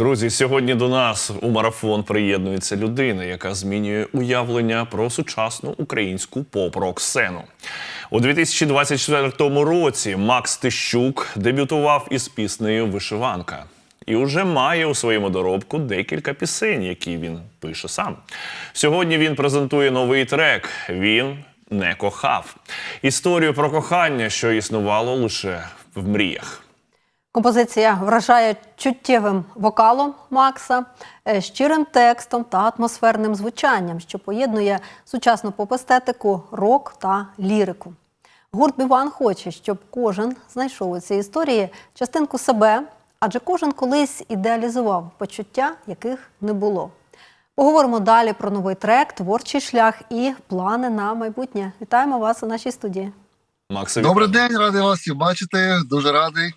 Друзі, сьогодні до нас у марафон приєднується людина, яка змінює уявлення про сучасну українську поп-рок сцену. У 2024 році Макс Тищук дебютував із піснею Вишиванка і вже має у своєму доробку декілька пісень, які він пише сам. Сьогодні він презентує новий трек. Він не кохав історію про кохання, що існувало лише в мріях. Композиція вражає чуттєвим вокалом Макса, е, щирим текстом та атмосферним звучанням, що поєднує сучасну поп-естетику, рок та лірику. Гурт Біван хоче, щоб кожен знайшов у цій історії частинку себе, адже кожен колись ідеалізував почуття, яких не було. Поговоримо далі про новий трек, творчий шлях і плани на майбутнє. Вітаємо вас у нашій студії. Макс, Добрий день, радий вас всіх бачити. Дуже радий.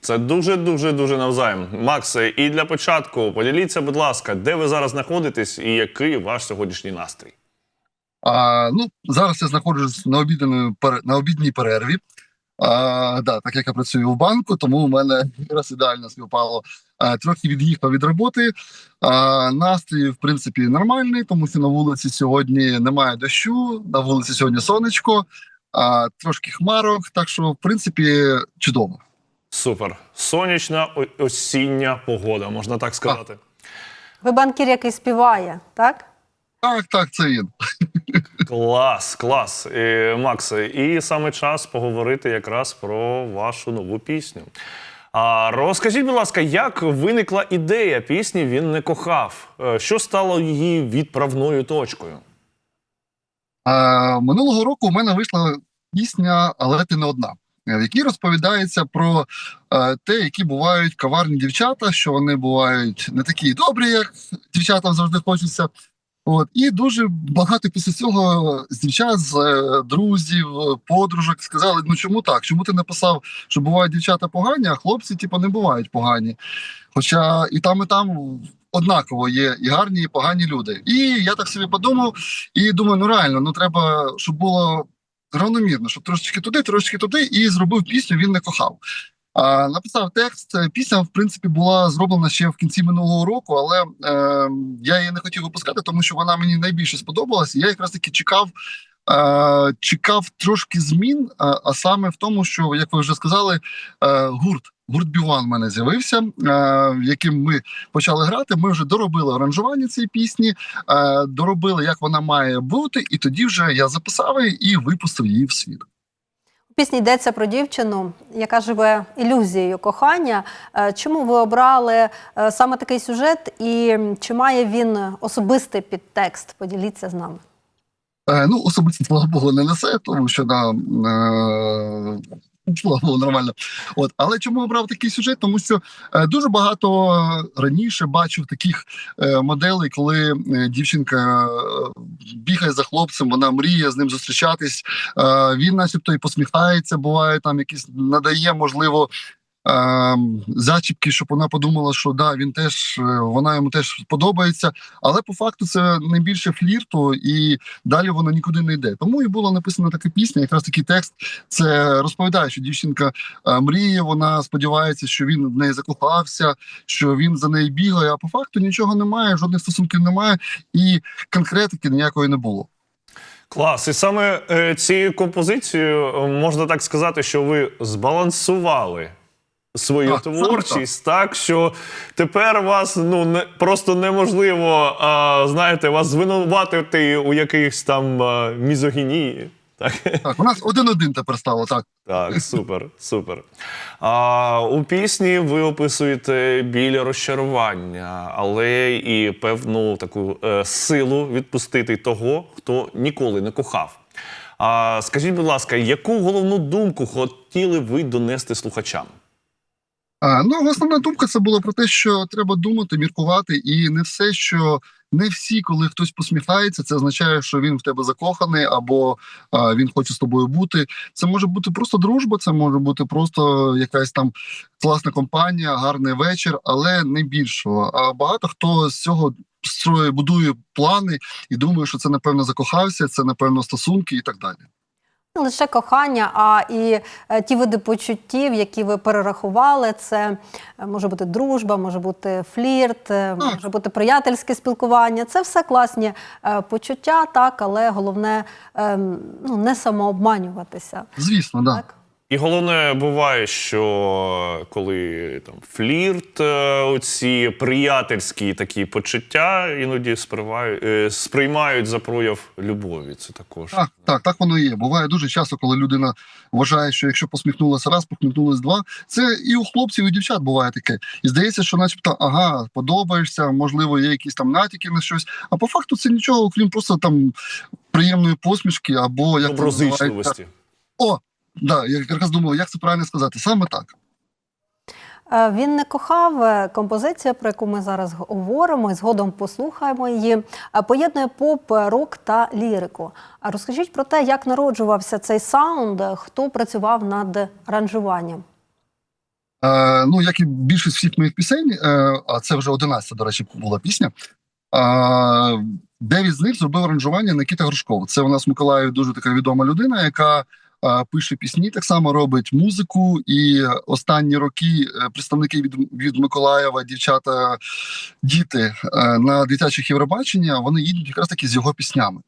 Це дуже дуже дуже навзаєм. Максе, і для початку поділіться, будь ласка, де ви зараз знаходитесь і який ваш сьогоднішній настрій? А, ну, зараз я знаходжусь на обідній, на обідній перерві. А, да, так як я працюю в банку, тому у мене якраз ідеально співпало. А, трохи від'їхав від роботи. А, настрій, в принципі, нормальний, тому що на вулиці сьогодні немає дощу, на вулиці сьогодні сонечко, а, трошки хмарок, так що, в принципі, чудово. Супер. Сонячна осіння погода, можна так сказати. Ви банкір, який співає, так? Так, так, це він. Клас, клас. Е, Максе, і саме час поговорити якраз про вашу нову пісню. А розкажіть, будь ласка, як виникла ідея пісні Він не кохав? Е, Що стало її відправною точкою? А, минулого року у мене вийшла пісня, але ти не одна, в якій розповідається про е, те, які бувають коварні дівчата, що вони бувають не такі добрі, як дівчатам завжди хочеться. От і дуже багато після цього з дівчат, з е, друзів, е, подружок сказали: ну чому так? Чому ти написав, що бувають дівчата погані, а хлопці, типу, не бувають погані? Хоча і там, і там однаково є і гарні, і погані люди. І я так собі подумав, і думаю, ну реально, ну треба, щоб було равномірно, щоб трошечки туди, трошечки туди, і зробив пісню. Він не кохав. А, написав текст. Пісня, в принципі, була зроблена ще в кінці минулого року, але е, я її не хотів випускати, тому що вона мені найбільше сподобалася. Я якраз таки чекав. Е, чекав трошки змін, а, а саме в тому, що як ви вже сказали, е, гурт гурт Біван в мене з'явився, е, яким ми почали грати. Ми вже доробили аранжування цієї пісні, е, доробили, як вона має бути, і тоді вже я записав її і випустив її в світ. У пісні йдеться про дівчину, яка живе ілюзією кохання. Е, Чому ви обрали е, саме такий сюжет, і чи має він особистий підтекст? Поділіться з нами. Е, ну, особисто, слава Богу, не несе, тому що на е, слава Богу, нормально. От, але чому обрав такий сюжет? Тому що е, дуже багато раніше бачив таких моделей, коли дівчинка бігає за хлопцем, вона мріє з ним зустрічатись. Він, начебто, і посміхається, буває там якісь надає, можливо. Зачіпки, щоб вона подумала, що да, він теж е, вона йому теж подобається, але по факту це не більше флірту, і далі воно нікуди не йде. Тому і була написана така пісня. Якраз такий текст це розповідає, що дівчинка е, мріє. Вона сподівається, що він в неї закохався, що він за нею бігає. А по факту нічого немає, жодних стосунків немає, і конкретики ніякої не було. Клас. І саме е, цією композицією можна так сказати, що ви збалансували свою саме творчість так. що тепер вас ну не просто неможливо, а, знаєте, вас звинуватити у якихось там а, мізогінії. Так, Так, у нас один-один тепер стало так. так, супер, супер. А, у пісні ви описуєте біль розчарування, але і певну таку е, силу відпустити того, хто ніколи не кохав. А скажіть, будь ласка, яку головну думку хотіли ви донести слухачам? А, ну, основна думка це було про те, що треба думати, міркувати, і не все, що не всі, коли хтось посміхається, це означає, що він в тебе закоханий або а, він хоче з тобою бути. Це може бути просто дружба, це може бути просто якась там класна компанія, гарний вечір, але не більшого. А багато хто з цього строє, будує плани і думає, що це напевно закохався, це напевно стосунки і так далі. Не лише кохання, а і е, ті види почуттів, які ви перерахували. Це е, може бути дружба, може бути флірт, е, може бути приятельське спілкування. Це все класні почуття, так, але головне ем, ну, не самообманюватися. Звісно, да. Так? І головне буває, що коли там флірт, е, оці приятельські такі почуття іноді сприймають, е, сприймають за прояв любові. Це також Так, так, так воно і є. Буває дуже часто, коли людина вважає, що якщо посміхнулася раз, посміхнулася два. Це і у хлопців, і у дівчат буває таке. І здається, що, начебто, ага, подобаєшся, можливо, є якісь там натяки на щось. А по факту це нічого, окрім просто там приємної посмішки або як доброзичливості. О, да, я якраз думав, як це правильно сказати. Саме так. Е, Він не кохав е, композиція, про яку ми зараз говоримо, і згодом послухаємо її. е, Поєднує поп, рок та лірику. А розкажіть про те, як народжувався цей саунд, хто працював над аранжуванням. Е, ну, як і більшість всіх моїх пісень, е, а це вже 11, до речі, була пісня. Е, дев'ять з них зробив аранжування Никіта Грушков. Це у нас в Миколаєві дуже така відома людина, яка пише пісні, так само робить музику. І останні роки е, представники від, від Миколаєва, дівчата, діти е, на дитячих Євробачення, вони їдуть якраз таки з його піснями.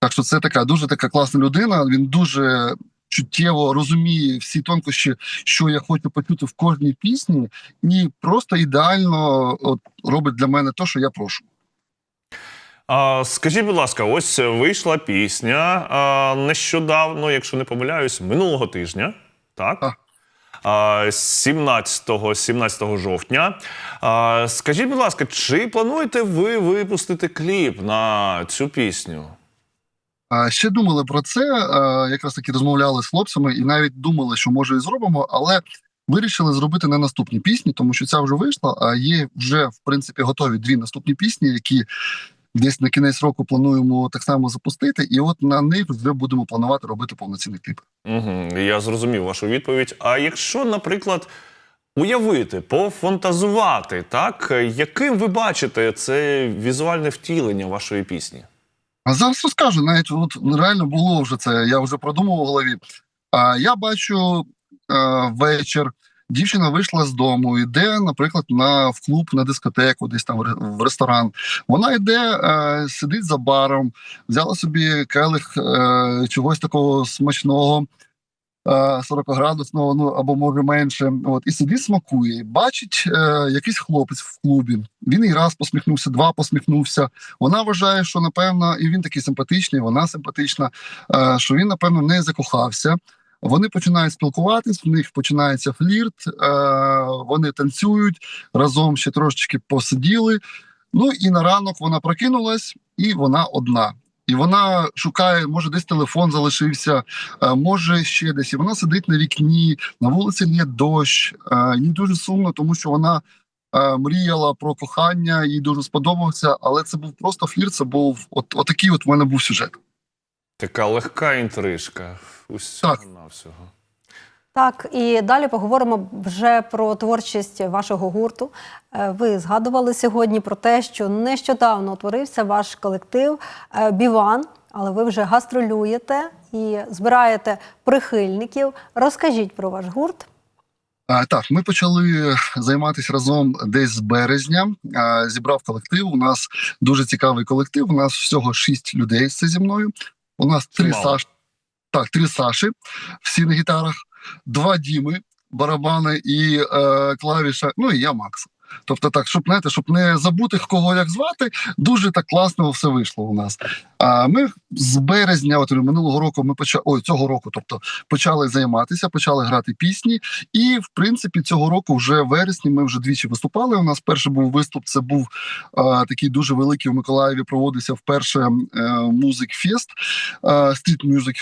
Так що це така дуже така класна людина. Він дуже чуттєво розуміє всі тонкощі, що я хочу почути в кожній пісні, і просто ідеально от, робить для мене те, що я прошу. А, скажіть, будь ласка, ось вийшла пісня а, нещодавно, якщо не помиляюсь, минулого тижня. Так? Так. А, 17, 17 жовтня. А, скажіть, будь ласка, чи плануєте ви випустити кліп на цю пісню? Ще думали про це, якраз таки розмовляли з хлопцями, і навіть думали, що може і зробимо, але вирішили зробити не наступні пісні, тому що ця вже вийшла. А є вже в принципі готові дві наступні пісні, які десь на кінець року плануємо так само запустити. І от на них вже будемо планувати робити повноцінний кліп. Угу, я зрозумів вашу відповідь. А якщо, наприклад, уявити, пофантазувати, так, яким ви бачите це візуальне втілення вашої пісні? А зараз розкажу, навіть от реально було вже це. Я вже продумав у голові. А я бачу е, вечір. Дівчина вийшла з дому, йде, наприклад, на в клуб, на дискотеку, десь там в ре- ресторан. Вона йде, е, сидить за баром, взяла собі келих е, чогось такого смачного. 40-градусного, ну або може менше, от і собі смакує. Бачить е, якийсь хлопець в клубі. Він і раз посміхнувся, два посміхнувся. Вона вважає, що напевно, і він такий симпатичний, вона симпатична, е, що він, напевно, не закохався. Вони починають спілкуватись, в них починається флірт, е, вони танцюють разом ще трошечки посиділи. Ну і на ранок вона прокинулась, і вона одна. І вона шукає, може, десь телефон залишився, е, може ще десь. І вона сидить на вікні, на вулиці є дощ. е, Їй дуже сумно, тому що вона мріяла про кохання, їй дуже сподобався, але це був просто флірт, це був от, отакий от в мене був сюжет. Така легка інтрижка. Усього на всього. Так, і далі поговоримо вже про творчість вашого гурту. Е, Ви згадували сьогодні про те, що нещодавно утворився ваш колектив е, Біван, але ви вже гастролюєте і збираєте прихильників. Розкажіть про ваш гурт. А, так, ми почали займатися разом десь з березня. А, зібрав колектив. У нас дуже цікавий колектив. У нас всього шість людей це зі мною. У нас три Саш... Так, три Саші, всі на гітарах, два Діми, барабани і е, клавіша. Ну і я Макс. Тобто, так, щоб знаєте, щоб не забути кого як звати, дуже так класно все вийшло у нас. А ми з березня, от минулого року, ми почали ой, цього року, тобто почали займатися, почали грати пісні. І в принципі цього року, вже в вересні, ми вже двічі виступали. У нас перший був виступ. Це був е, такий дуже великий в Миколаєві. Проводився вперше е, Street Music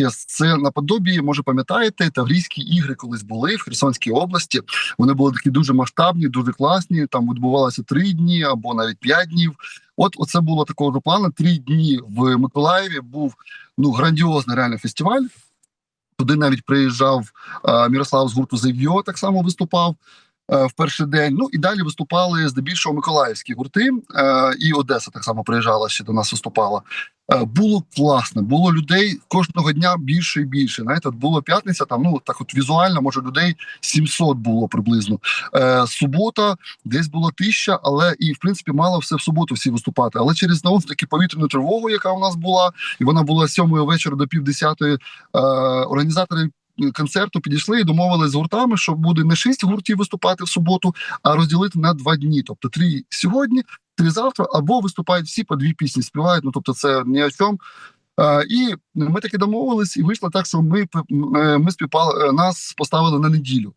Fest. Це наподобі, може пам'ятаєте, Таврійські ігри колись були в Херсонській області. Вони були такі дуже масштабні, дуже класні. Там відбувалося три дні або навіть п'ять днів. От оце було такого плану. Три дні в Миколаєві був ну грандіозний реально фестиваль. Туди навіть приїжджав е, Мірослав з гурту Зев'йо, так само виступав. Е, в перший день. Ну і далі виступали здебільшого миколаївські гурти, е, і Одеса так само приїжджала ще до нас виступала. Е, Було класно, було людей кожного дня більше і більше. Знаєте, от було п'ятниця, там ну так от візуально, може людей 700 було приблизно. Субота десь було тисяча, але і в принципі мало все в суботу всі виступати. Але через знову таки повітряну тривогу, яка у нас була, і вона була сьомої вечора до півдесятої. Е, організатори концерту підійшли і домовились з гуртами, що буде не шість гуртів виступати в суботу, а розділити на два дні. Тобто три сьогодні, три завтра, або виступають всі по дві пісні, співають. Ну тобто, це ні о чому. Е, і ми таки домовились, і вийшло так, що ми, е, ми співпали, е, нас поставили на неділю.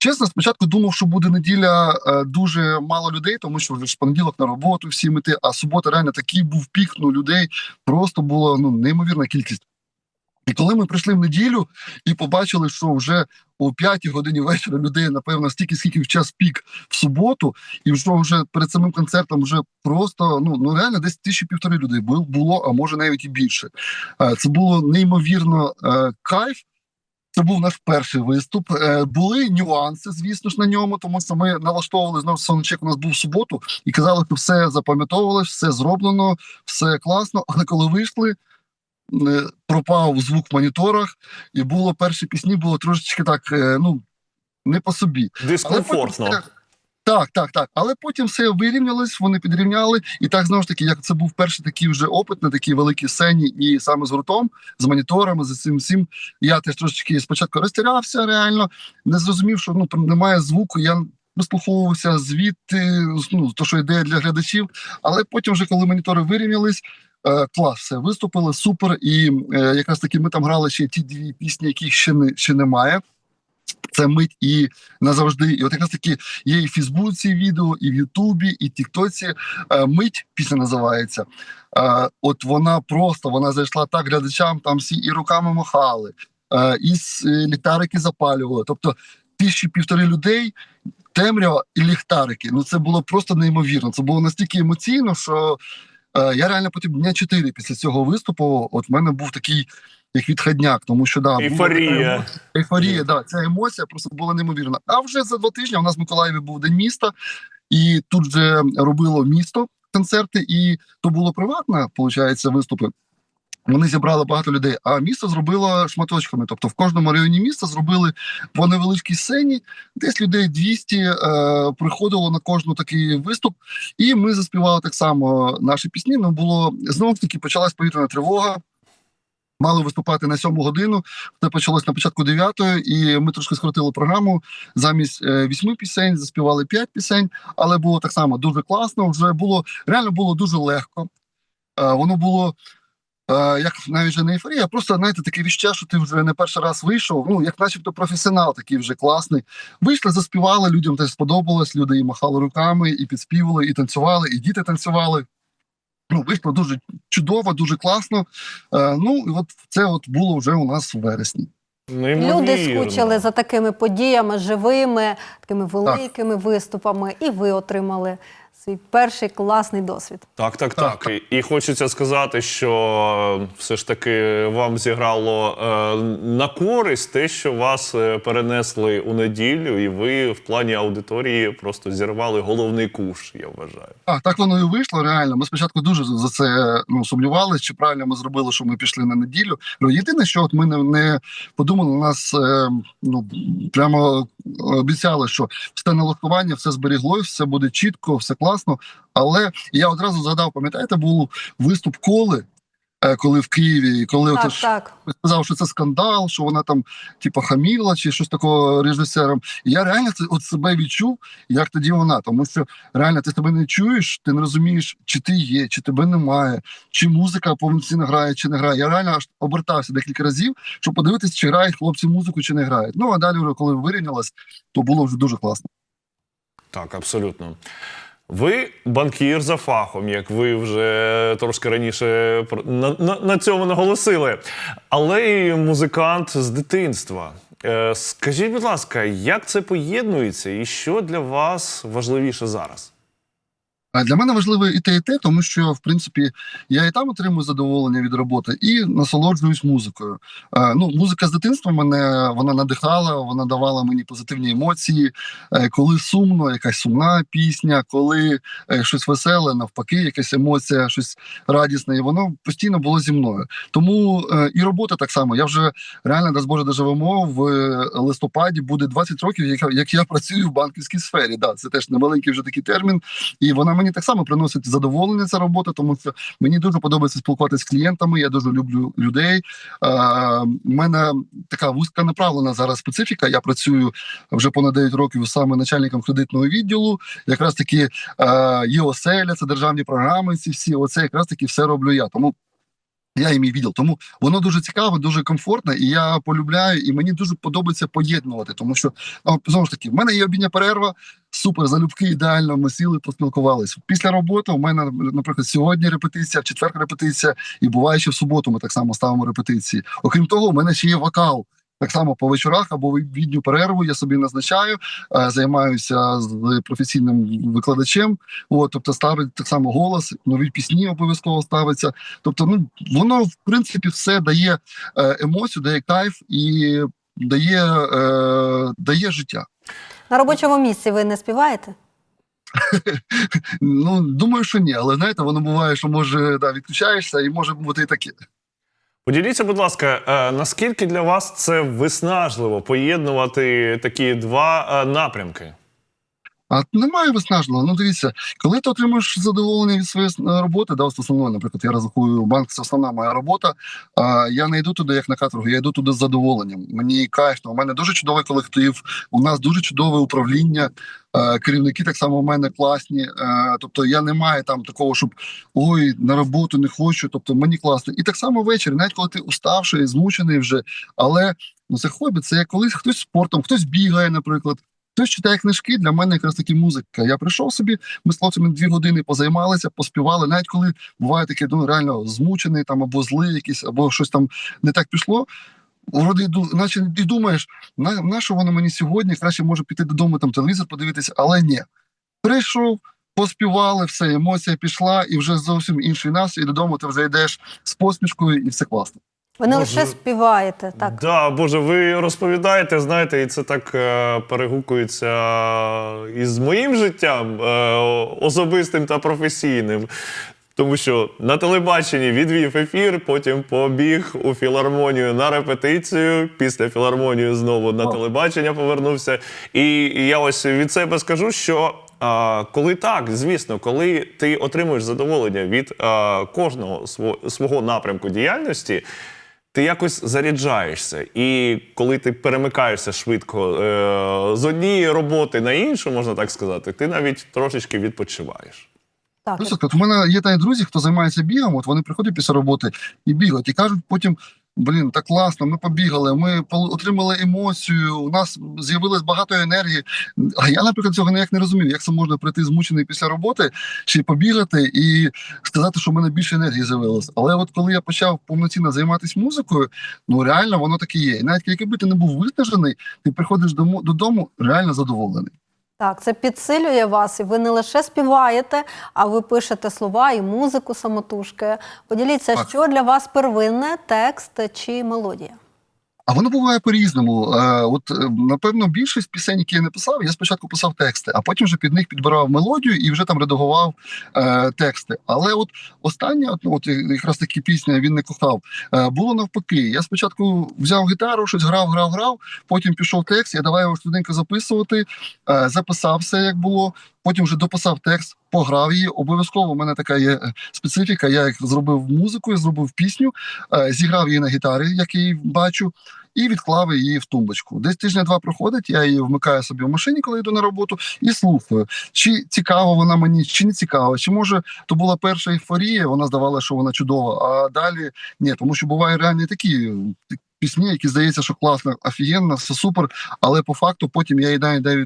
Чесно, спочатку думав, що буде неділя е, дуже мало людей, тому що вже ж понеділок на роботу всі мети, а субота реально такий був пік, ну людей просто було ну неймовірна кількість. І коли ми прийшли в неділю і побачили, що вже о 5 годині вечора людей, напевно, стільки, скільки в час пік в суботу, і що вже перед самим концертом вже просто ну, ну реально десь тисячі півтори людей було, а може навіть і більше. Е, Це було неймовірно е, кайф. Це був наш перший виступ. Е, були нюанси, звісно ж, на ньому, тому що ми налаштовували знову сончек. У нас був в суботу і казали, що все запам'ятовувалось, все зроблено, все класно. Але коли вийшли, пропав звук в моніторах, і було перші пісні, було трошечки так, е, ну не по собі. Дискомфортно. Так, так, так. Але потім все вирівнялось, вони підрівняли. І так знову ж таки, як це був перший такий вже опит на такій великій сцені, і саме з гуртом, з моніторами, з цим всім. Я теж трошечки спочатку розтірявся, реально не зрозумів, що ну немає звуку. Я вислуховувався звідти, ну то, що йде для глядачів. Але потім, вже коли монітори вирівнялись. Е, Клас, все виступили супер, і е, якраз таки ми там грали ще ті дві пісні, яких ще не ще немає. Це мить і назавжди. І от якраз таки є і в Фейсбуці відео, і в Ютубі, і в Тіктоці. Е, Мить пісня називається. От вона просто вона зайшла так глядачам, там всі і руками махали, і ліхтарики запалювали. Тобто тисячі півтори людей, темрява і ліхтарики. Ну це було просто неймовірно. Це було настільки емоційно, що я реально потім дня чотири після цього виступу. От в мене був такий як відходняк, тому що да, Ейфорія. Була, Ейфорія, да, ця емоція просто була неймовірна. А вже за два тижні у нас в Миколаєві був день міста, і тут же робило місто концерти, і то було приватне, виходить, виступи. Вони зібрали багато людей, а місто зробило шматочками. Тобто в кожному районі міста зробили по невеличкій сцені, десь людей 200 е, приходило на кожну такий виступ. І ми заспівали так само наші пісні. Ну було знову ж таки почалась повітряна тривога. Мали виступати на сьому годину. Це почалось на початку дев'ятої, і ми трошки скоротили програму. Замість е, вісьми пісень заспівали п'ять пісень, але було так само дуже класно. Вже було реально було дуже легко. Е, воно було як навіть вже не ейфорія, а просто знаєте, таке відчуття, що ти вже не перший раз вийшов. Ну як, начебто, професіонал такий вже класний. Вийшли, заспівали, людям теж сподобалось. Люди і махали руками, і підспівали, і танцювали, і діти танцювали. Ну, вийшло дуже чудово, дуже класно. Е, ну, і от це от було вже у нас у вересні. Неймовірно. Люди скучили за такими подіями живими, такими великими виступами, і ви отримали свій перший класний досвід. Так, так, так. І, і хочеться сказати, що все ж таки вам зіграло е, на користь те, що вас е, перенесли у неділю, і ви в плані аудиторії просто зірвали головний куш, я вважаю. А так воно і вийшло. Реально. Ми спочатку дуже за це ну сумнівалися, чи правильно ми зробили, що ми пішли на неділю. Ну, єдине, що от ми не, не подумали, у нас е, ну прямо обіцяли, що все налаштування, все зберіглось, все буде чітко, все класно. Але я одразу згадав, пам'ятаєте, був виступ коли. е, Коли в Києві, коли Так, ото ж так. сказав, що це скандал, що вона там типу, хаміла чи щось такого режисером. І я реально це от себе відчув, як тоді вона. Тому що реально ти себе не чуєш, ти не розумієш, чи ти є, чи тебе немає, чи музика повноцінно грає, чи не грає. Я реально аж обертався декілька разів, щоб подивитися, чи грають хлопці музику, чи не грають. Ну а далі, коли вирівнялось, то було вже дуже класно. Так, абсолютно. Ви банкір за фахом, як ви вже трошки раніше на, на, на цьому наголосили, але й музикант з дитинства. Е, скажіть, будь ласка, як це поєднується і що для вас важливіше зараз? Для мене важливо і те, і те, тому що в принципі я і там отримую задоволення від роботи, і насолоджуюсь музикою. Е, Ну, музика з дитинства мене вона надихала, вона давала мені позитивні емоції. Е, Коли сумно, якась сумна пісня, коли е, щось веселе, навпаки, якась емоція, щось радісне, і воно постійно було зі мною. Тому і робота так само. Я вже реально дасть Боже доживемо в листопаді. Буде 20 років, як я працюю в банківській сфері. Да, це теж невеликий вже такий термін. І вона мені так само приносить задоволення ця робота, тому що мені дуже подобається спілкуватися з клієнтами. Я дуже люблю людей. Е, У мене така вузька направлена зараз специфіка. Я працюю вже понад 9 років саме начальником кредитного відділу. Якраз таки е, є оселя, це державні програми. Ці всі оце якраз таки все роблю я. Тому. Я їм і відділ, тому воно дуже цікаве, дуже комфортне, і я полюбляю, і мені дуже подобається поєднувати, тому що знову ж таки, в мене є обідня перерва, супер, залюбки, ідеально. Ми сіли, поспілкувалися. Після роботи у мене, наприклад, сьогодні репетиція, в четвер репетиція, і буває, що в суботу ми так само ставимо репетиції. Окрім того, у мене ще є вокал. Так само по вечорах або відню перерву я собі назначаю, е, займаюся з професійним викладачем. От, тобто ставить так само голос, нові пісні обов'язково ставиться. Тобто, ну воно в принципі все дає е, емоцію, дає кайф і дає, е, дає життя. На робочому місці ви не співаєте? Ну думаю, що ні, але знаєте, воно буває, що може да, відключаєшся, і може бути і таке. Поділіться, будь ласка, е, наскільки для вас це виснажливо поєднувати такі два е, напрямки? А немає виснажливого. Ну дивіться, коли ти отримуєш задоволення від своєї е, роботи, да, основної, наприклад, я рахую банк, це основна моя робота. А я не йду туди як на каторгу, я йду туди з задоволенням. Мені кайфно. У мене дуже чудовий колектив, у нас дуже чудове управління. е, Керівники так само у мене класні. Е, Тобто я не маю там такого, щоб ой, на роботу не хочу. Тобто мені класно. І так само ввечері, навіть коли ти уставший, змучений вже, але ну це хобі, це як колись хтось спортом, хтось бігає, наприклад. Хтось читає книжки, для мене якраз таки музика. Я прийшов собі, ми з хлопцями дві години позаймалися, поспівали. Навіть коли буває таке, ну реально змучений там або злий якийсь, або щось там не так пішло. Вроді наче і думаєш, на, на що воно мені сьогодні? Краще може піти додому, там телевізор подивитися, але ні. Прийшов, поспівали, все, емоція пішла, і вже зовсім інший нас, і додому ти вже йдеш з посмішкою, і все класно. Ви не Боже. лише співаєте, так. Да, Боже, ви розповідаєте, знаєте, і це так е, перегукується із моїм життям е, особистим та професійним. Тому що на телебаченні відвів ефір, потім побіг у філармонію на репетицію. Після філармонії знову на телебачення повернувся. І я ось від себе скажу, що а, коли так, звісно, коли ти отримуєш задоволення від а, кожного сво- свого напрямку діяльності, ти якось заряджаєшся. І коли ти перемикаєшся швидко е, з однієї роботи на іншу, можна так сказати, ти навіть трошечки відпочиваєш. так. От у мене є та друзі, хто займається бігом, от вони приходять після роботи і бігають, і кажуть потім. Блін, так класно, ми побігали, ми отримали емоцію, у нас з'явилось багато енергії. А я, наприклад, цього ніяк не розумів, як це можна прийти змучений після роботи, чи побігати і сказати, що в мене більше енергії з'явилось. Але от коли я почав повноцінно займатися музикою, ну реально воно таке є. І навіть якби ти не був виснажений, ти приходиш додому реально задоволений. Так, це підсилює вас, і ви не лише співаєте, а ви пишете слова і музику самотужки. Поділіться, Так. що для вас первинне текст чи мелодія? А воно буває по-різному. Е, от, е, напевно, більшість пісень, які я написав, я спочатку писав тексти, а потім вже під них підбирав мелодію і вже там редагував е, тексти. Але от остання, от, от якраз такі пісня він не кохав. Е, було навпаки. Я спочатку взяв гітару, щось грав, грав, грав. Потім пішов текст. Я давай його швиденько записувати, е, записав все, як було. Потім вже дописав текст, пограв її. Обов'язково у мене така є специфіка. Я їх зробив музику, я зробив пісню, е, зіграв її на гітарі, як я її бачу і відклав її в тумбочку. Десь тижня-два проходить, я її вмикаю собі в машині, коли йду на роботу, і слухаю, чи цікава вона мені, чи не цікава. Чи може то була перша ейфорія, вона здавала, що вона чудова, а далі ні, тому що бувають реально такі. Пісні, які здається, що класно, офігенно, все супер, але по факту потім я її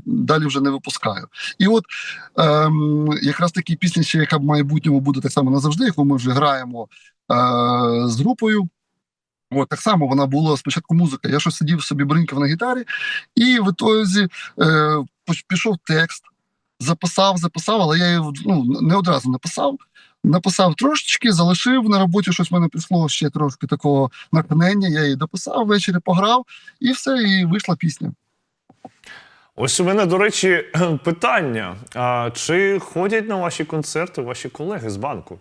далі вже не випускаю. І от ем, якраз такі пісні, ще яка в майбутньому буде так само назавжди, яку ми вже граємо е, з групою. От так само вона була спочатку музика. Я щось сидів собі бринкав на гітарі, і в ітозі е, пішов текст. записав, записав, але я її ну, не одразу написав. Написав трошечки, залишив на роботі, щось в мене прийшло ще трошки такого натхнення. Я її дописав, ввечері пограв, і все, і вийшла пісня. Ось у мене, до речі, питання: а чи ходять на ваші концерти ваші колеги з банку?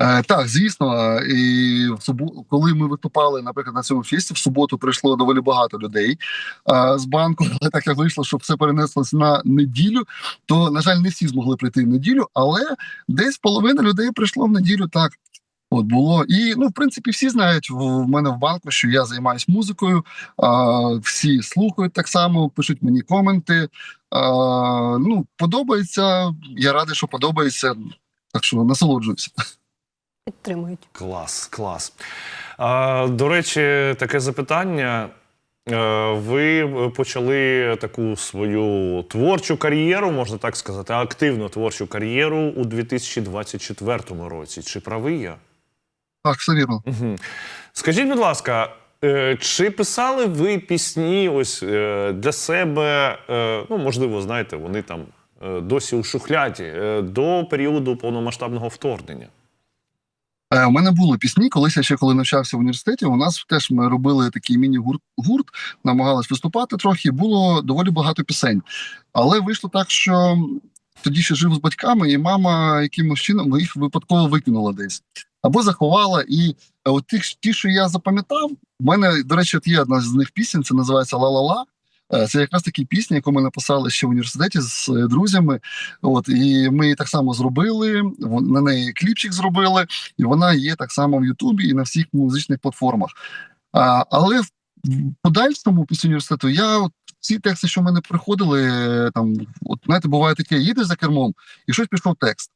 Е, так, звісно, е, і в субу, коли ми виступали, наприклад, на цьому фесті, в суботу прийшло доволі багато людей е, з банку. Але так як вийшло, що все перенеслося на неділю, то на жаль, не всі змогли прийти в неділю, але десь половина людей прийшло в неділю. Так от було. І ну, в принципі, всі знають в, мене в банку, що я займаюся музикою. А, всі слухають так само, пишуть мені коменти. А, ну, подобається. Я радий, що подобається. Так що насолоджуюся. Підтримують. Клас, клас. А, до речі, таке запитання. Е, Ви почали таку свою творчу кар'єру, можна так сказати, активну творчу кар'єру у 2024 році. Чи правий я? Так, все вірно. Угу. Скажіть, будь ласка, е, чи писали ви пісні ось е, для себе? Ну, можливо, знаєте, вони там досі у шухляді до періоду повномасштабного вторгнення? Е, У мене були пісні, колись я ще коли навчався в університеті. У нас теж ми робили такий міні-гурт, гурт, намагались виступати трохи. Було доволі багато пісень. Але вийшло так, що тоді ще жив з батьками, і мама якимось чином їх випадково викинула десь або заховала. І е, от тих, ті, що я запам'ятав, в мене, до речі, от є одна з них пісень, це називається Ла-ла-ла. Е, Це якраз такі пісні, яку ми написали ще в університеті з е, друзями. От і ми її так само зробили. На неї кліпчик зробили, і вона є так само в Ютубі і на всіх музичних платформах. А, але в подальшому після університету я ці тексти, що в мене приходили, е, там от знаєте, буває таке: їдеш за кермом, і щось пішов текст.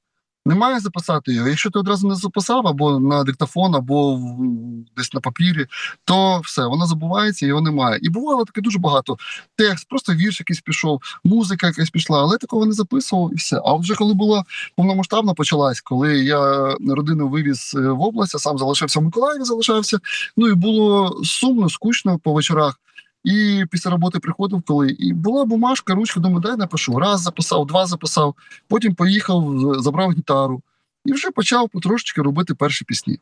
Немає записати його. Якщо ти одразу не записав або на диктофон, або десь на папірі, то все, воно забувається, його немає. І бувало таке дуже багато. Текст, просто вірш якийсь пішов, музика якась пішла, але такого не записував і все. А вже коли була повномасштабна почалась, коли я родину вивіз е, в область, а сам залишився в Миколаєві, залишався. Ну і було сумно, скучно по вечорах. І після роботи приходив, коли і була бумажка, ручка, думаю, дай напишу. Раз записав, два записав. Потім поїхав, забрав гітару і вже почав потрошечки робити перші пісні.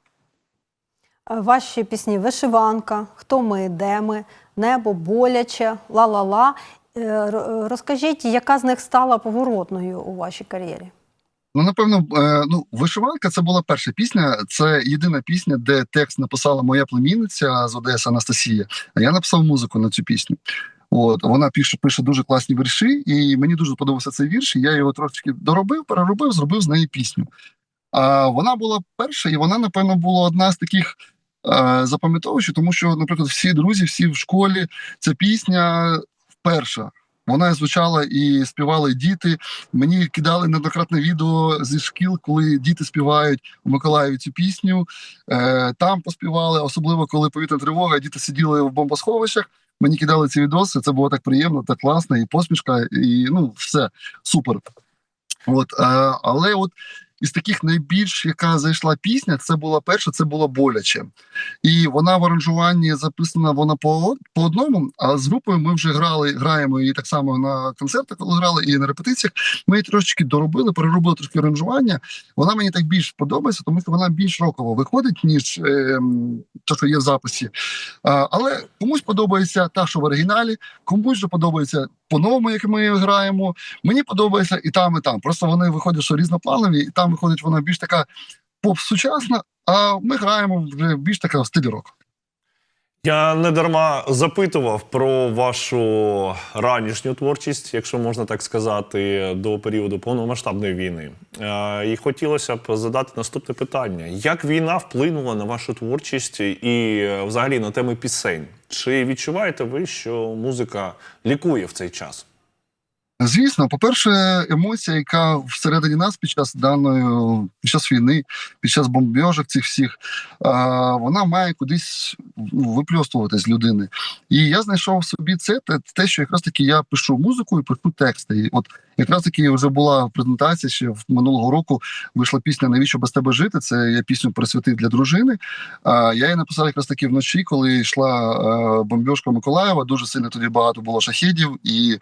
Ваші пісні Вишиванка, Хто ми, де ми, Небо, боляче, ла-ла-ла. Е, Розкажіть, яка з них стала поворотною у вашій кар'єрі? Ну, напевно, е, ну, вишиванка це була перша пісня. Це єдина пісня, де текст написала моя племінниця з Одеси Анастасія. А я написав музику на цю пісню. От вона пише, пише дуже класні вірші, і мені дуже подобався цей вірш. і Я його трошки доробив, переробив, зробив з неї пісню. А вона була перша, і вона, напевно, була одна з таких е, тому що, наприклад, всі друзі, всі в школі, ця пісня перша. Вона звучала і співали діти. Мені кидали неоднократне відео зі шкіл, коли діти співають у Миколаєві цю пісню. Е, там поспівали, особливо коли повітряна тривога, діти сиділи в бомбосховищах. Мені кидали ці відоси. Це було так приємно, так класно, і посмішка, і ну все супер. От, е, але от із таких найбільш, яка зайшла пісня, це була перша, це було боляче. І вона в аранжуванні записана вона по, по одному. А з групою ми вже грали, граємо її так само на концертах, коли грали, і на репетиціях. Ми її трошки доробили, переробили трошки аранжування. Вона мені так більш подобається, тому що вона більш роково виходить, ніж е, те, що є в записі. А, але комусь подобається та, що в оригіналі, комусь же подобається по-новому, як ми граємо. Мені подобається і там, і там. Просто вони виходять, що різнопланові, і там виходить вона більш така поп-сучасна, а ми граємо вже більш така в стилі рок. Я не дарма запитував про вашу ранішню творчість, якщо можна так сказати, до періоду повномасштабної війни. Е, І хотілося б задати наступне питання: як війна вплинула на вашу творчість і е, взагалі на теми пісень? Чи відчуваєте ви, що музика лікує в цей час? Звісно, по-перше, емоція, яка всередині нас під час даної під час війни, під час бомбьожок цих всіх, вона має кудись ну, випльостуватись з людини. І я знайшов в собі це те, що якраз таки я пишу музику і пишу тексти. І от якраз таки вже була презентація ще минулого року. Вийшла пісня Навіщо без тебе жити? Це я пісню присвятив для дружини. Я її написав якраз таки вночі, коли йшла е, бомбьошка Миколаєва. Дуже сильно тоді багато було шахідів і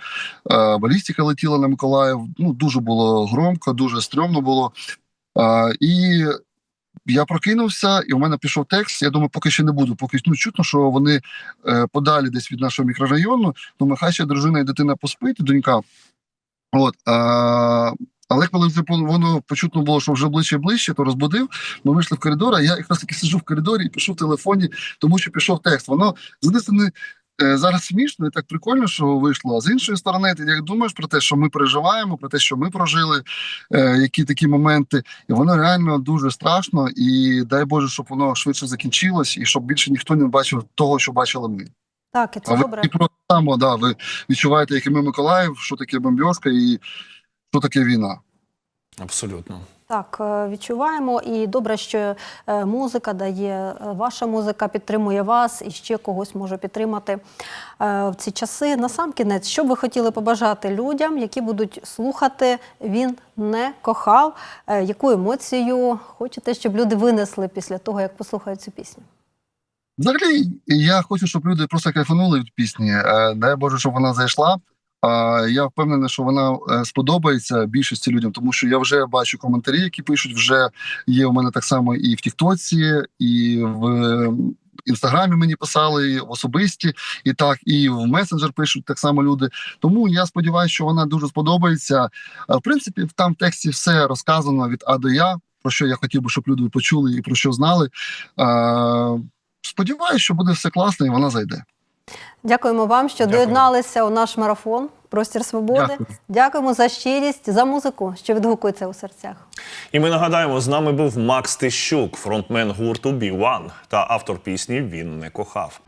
е, балістів. Балістика летіла на Миколаїв. Ну дуже було громко, дуже стрьомно було. А, і я прокинувся, і у мене пішов текст. Я думаю, поки ще не буду. Поки ну, чутно, що вони е, подалі десь від нашого мікрорайону. Думаю, хай ще дружина і дитина поспить, донька. От, а, але коли вже воно почутно було, що вже ближче і ближче, то розбудив. Ми вийшли в коридор, а я якраз таки сиджу в коридорі і пишу в телефоні, тому що пішов текст. Воно з однієї зараз смішно і так прикольно, що вийшло. А з іншої сторони, ти як думаєш про те, що ми переживаємо, про те, що ми прожили, е, які такі моменти, і воно реально дуже страшно. І дай Боже, щоб воно швидше закінчилось, і щоб більше ніхто не бачив того, що бачили ми. Так, і це А ви добре. і про само, да, ви відчуваєте, який ми Миколаїв, що таке бомбьошка і що таке війна. Абсолютно. Так, е, відчуваємо. І добре, що е, музика дає, е, ваша музика підтримує вас і ще когось може підтримати в ці часи. Насамкінець, що б ви хотіли побажати людям, які будуть слухати Він не кохав? Яку емоцію хочете, щоб люди винесли після того, як послухають цю пісню? Взагалі, я хочу, щоб люди просто кайфанули від пісні. Дай Боже, щоб вона зайшла. А я впевнений, що вона е, сподобається більшості людям, тому що я вже бачу коментарі, які пишуть. Вже є у мене так само і в Тіктоці, і в інстаграмі мені писали, і особисті, і так, і в месенджер пишуть так само люди. Тому я сподіваюся, що вона дуже сподобається. В принципі, там в тексті все розказано від А до Я, про що я хотів би, щоб люди почули і про що знали. Сподіваюсь, що буде все класно і вона зайде. Дякуємо вам, що Дякую. доєдналися у наш марафон Простір свободи. Дякую. Дякуємо за щирість, за музику, що відгукується у серцях. І ми нагадаємо, з нами був Макс Тищук, фронтмен гурту B1 та автор пісні Він не кохав.